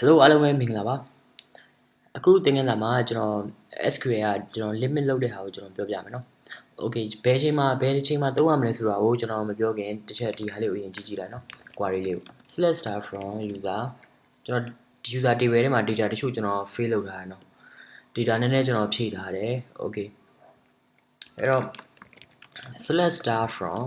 Hello အားလုံးပဲမင်္ဂလာပါအခုသင်ခန်းစာမှာကျွန်တော် SQL ကကျွန်တော် limit လုပ်တဲ့ဟာကိုကျွန်တော်ပြောပြမယ်နော် Okay ဘယ်အချိန်မှာဘယ်အချိန်မှာသုံးရမလဲဆိုတာကိုကျွန်တော်မပြောခင်တစ်ချက်ဒီဟာလေးကိုအရင်ကြည့်ကြည့်လိုက်နော် query လေးကို select start from user ကျွန်တော် user table ထဲမှာ data တချို့ကျွန်တော် fill လုပ်ထားတယ်နော် data နည်းနည်းကျွန်တော်ဖြည့်ထားတယ် Okay အဲ့တော့ select start from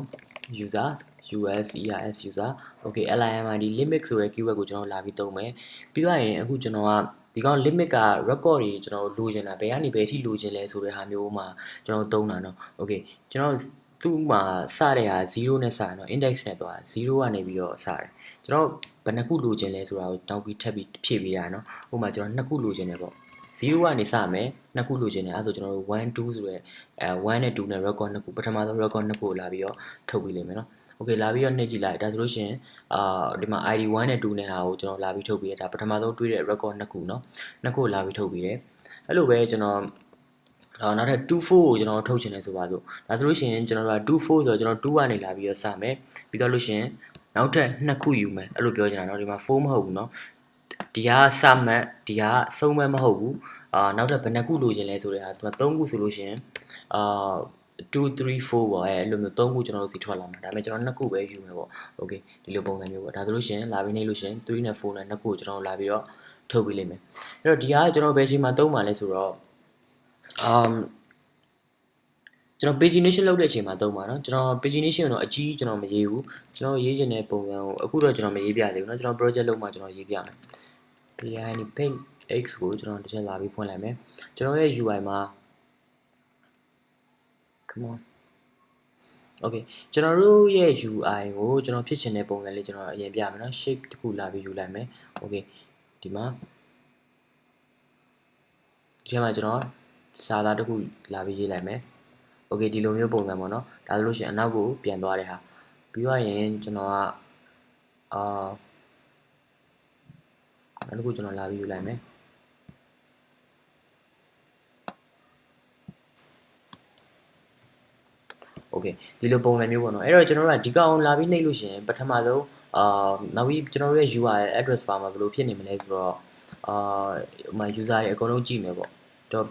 user US ERS user okay LIMID limit ဆိုတဲ့ keyword ကိုကျွန်တော်လာပြီးသုံးမယ်ပြီးတော့ရင်အခုကျွန်တော်ကဒီကောင် limit က record တွေကျွန်တော်လိုချင်တာဘယ်ကနေဘယ်ထိလိုချင်လဲဆိုတဲ့ဟာမျိုးမှာကျွန်တော်သုံးတာเนาะ okay ကျွန်တော်သူ့မှာစတဲ့ဟာ0နဲ့စတယ်เนาะ index နဲ့သွား0ကနေပြီးတော့စတယ်ကျွန်တော်ဘယ်နှခုလိုချင်လဲဆိုတာကိုတောက်ပြီးထပ်ပြီးဖြည့်ပေးရเนาะဟိုမှာကျွန်တော်နှစ်ခုလိုချင်တယ်ပေါ့0ကနေစမယ်နှစ်ခုလိုချင်တယ်အဲဆိုကျွန်တော်တို့1 2ဆိုရဲအဲ1နဲ့2နဲ့ record နှစ်ခုပထမဆုံး record နှစ်ခုကိုလာပြီးတော့ထုတ်ပြီးလိမ့်မယ်เนาะ okay လာပြီးတော့နှိပ်ကြည့်လိုက်ဒါဆိုလို့ရှိရင်အာဒီမှာ ID 1နဲ့2နဲ့ဟာကိုကျွန်တော်လာပြီးထုတ်ပြီးရဒါပထမဆုံးတွေးတဲ့ record နှစ်ခုเนาะနှစ်ခုလာပြီးထုတ်ပြီးတယ်အဲ့လိုပဲကျွန်တော်အော်နောက်ထပ်24ကိုကျွန်တော်ထုတ်ချင်တယ်ဆိုပါစို့ဒါဆိုလို့ရှိရင်ကျွန်တော်က24ဆိုတော့ကျွန်တော်2ကနေလာပြီးတော့စမယ်ပြီးတော့လို့ရှိရင်နောက်ထပ်နှစ်ခုယူမယ်အဲ့လိုပြောချင်တာเนาะဒီမှာ4မဟုတ်ဘူးเนาะဒီကစမှတ်ဒီကဆုံးမမဟုတ်ဘူးအာနောက်ထပ်ဘယ်နှခုလိုချင်လဲဆိုတဲ့ဟာသူက3ခုဆိုလို့ရှိရင်အာ 2 3 4ပေါ့အဲအဲ့လိုမျိုး3ခုကျွန်တော်တို့စီထွက်လာမှာဒါပေမဲ့ကျွန်တော်2ခုပဲယူမယ်ပေါ့โอเคဒီလိုပုံစံမျိုးပေါ့ဒါဆိုလို့ရှိရင်လာပြီးနေလို့ရှိရင်3နဲ့4နဲ့2ခုကိုကျွန်တော်လာပြီးတော့ထုတ်ပြီးလိမ့်မယ်အဲ့တော့ဒီကကျွန်တော်ဘယ်ချိန်မှာသုံးမှာလဲဆိုတော့ um ကျွန်တော် pagination လုပ်တဲ့အချိန်မှာသုံးပါเนาะကျွန်တော် pagination ကိုတော့အကြီးကျွန်တော်မရေးဘူးကျွန်တော်ရေးချင်တဲ့ပုံစံကိုအခုတော့ကျွန်တော်မရေးပြသေးဘူးเนาะကျွန်တော် project လုပ်မှကျွန်တော်ရေးပြမယ် PIN page x ကိုကျွန်တော်တစ်ချက်လာပြီးဖွင့်လိုက်မယ်ကျွန်တော်ရဲ့ UI မှာ come on okay ကျွန်တော်တို့ရဲ့ UI ကိုကျွန်တော်ဖြစ်ချင်တဲ့ပုံစံလေးကျွန်တော်အရင်ပြမယ်နော် shape တစ်ခုလာပြီးယူလိုက်မယ် okay ဒီမှာဒီထဲမှာကျွန်တော်စာသားတစ်ခုလာပြီးရေးလိုက်မယ် okay ဒီလိုမျိုးပုံစံပေါ့နော်ဒါဆိုလို့ရှိရင်အနောက်ကိုပြန်သွားတဲ့ဟာပြီးတော့ရင်ကျွန်တော်ကအာနောက်တစ်ခုကျွန်တော်လာပြီးယူလိုက်မယ် okay ဒီလိုပုံစံမျိုးပေါ့နော်အဲ့တော့ကျွန်တော်တို့ကဒီကောင်လာပြီးနှိပ်လို့ရှိရင်ပထမဆုံးအာနောက်ပြီးကျွန်တော်တို့ရဲ့ URL address bar မှာဘယ်လိုဖြစ်နေမလဲဆိုတော့အာဟိုမှာ user တွေအကုန်လုံးကြည့်မယ်ပေါ့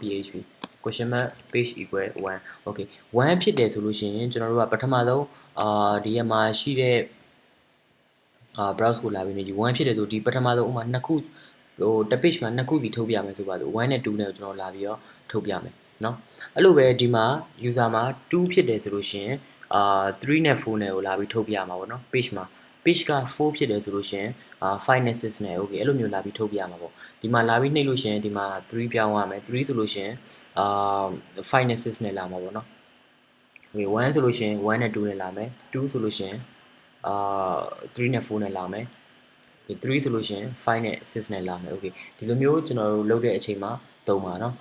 .php question mark page equal 1 okay 1ဖြစ်တယ်ဆိုလို့ရှိရင်ကျွန်တော်တို့ကပထမဆုံးအာဒီရမှာရှိတဲ့အာ browse ကိုလာပြီးနေကြည့်1ဖြစ်တယ်ဆိုဒီပထမဆုံးဥမာနှစ်ခုဟိုတစ် page မှာနှစ်ခုစီထုတ်ပြမယ်ဆိုပါဆို1နဲ့2နဲ့ကိုကျွန်တော်လာပြီးတော့ထုတ်ပြမယ် เนาะအဲ့လိုပဲဒီမှာ user မှာ2ဖြစ်တယ်ဆိုလို့ရှိရင်အာ3နဲ့4နဲ့ကိုလာပြီးထုတ်ပြမှာပေါ့เนาะ page မှာ page က4ဖြစ်တယ်ဆိုလို့ရှိရင်အာ5နဲ့6နဲ့ okay အဲ့လိုမျိုးလာပြီးထုတ်ပြမှာပေါ့ဒီမှာလာပြီးနှိပ်လို့ရှိရင်ဒီမှာ3ပြောင်းရမယ်3ဆိုလို့ရှိရင်အာ5နဲ့6နဲ့လာမှာပေါ့เนาะ okay 1ဆိုလို့ရှိရင်1နဲ့2နဲ့လာမယ်2ဆိုလို့ရှိရင်အာ3နဲ့4နဲ့လာမယ်3ဆိုလို့ရှိရင်5နဲ့6နဲ့လာမယ် okay ဒီလိုမျိုးကျွန်တော်တို့လုပ်တဲ့အချိန်မှာသုံးပါเนาะ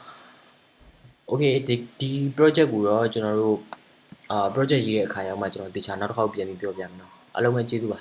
okay ဒီဒီ project ကိုတော့ကျွန်တော်တို့အာ project ရေးတဲ့အခါရောက်မှကျွန်တော်တေချာနောက်တစ်ခေါက်ပြန်ပြီးပြောပြမယ်နော်အားလုံးပဲကျေးဇူးပါ